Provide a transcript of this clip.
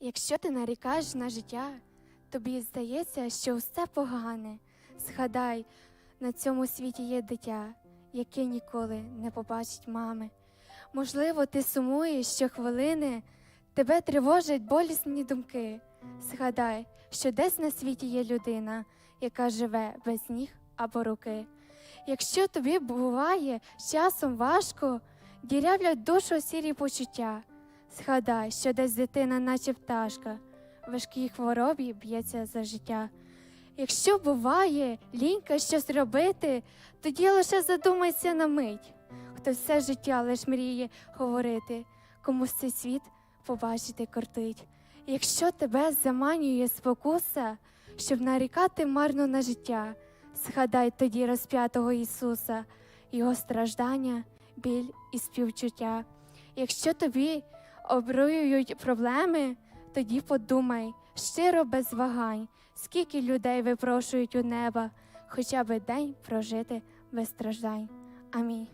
Якщо ти нарікаєш на життя, тобі здається, що все погане. Згадай, на цьому світі є дитя, яке ніколи не побачить мами. Можливо, ти сумуєш щохвилини, тебе тривожать болісні думки. Згадай, що десь на світі є людина, яка живе без ніг або руки. Якщо тобі буває часом важко, дірявлять душу сірі почуття. Згадай, що десь дитина, наче пташка, в важкій хворобі б'ється за життя. Якщо буває лінька щось робити, тоді лише задумайся на мить, хто все життя лиш мріє говорити, комусь цей світ побачити кортить. Якщо тебе заманює спокуса, щоб нарікати марно на життя, згадай тоді розп'ятого Ісуса, Його страждання, біль і співчуття. Якщо тобі обруюють проблеми, тоді подумай щиро без вагань, скільки людей випрошують у неба, хоча би день прожити без страждань. Амінь.